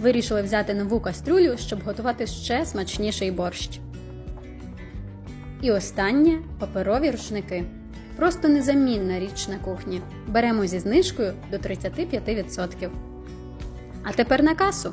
Вирішили взяти нову кастрюлю, щоб готувати ще смачніший борщ. І останнє паперові рушники. Просто незамінна річ на кухні. Беремо зі знижкою до 35%. А тепер на касу.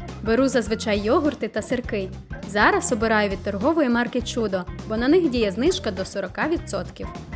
Беру зазвичай йогурти та сирки. Зараз обираю від торгової марки Чудо, бо на них діє знижка до 40%.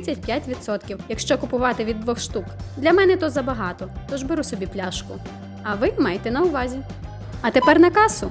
35%, якщо купувати від двох штук. Для мене то забагато, тож беру собі пляшку. А ви майте на увазі. А тепер на касу.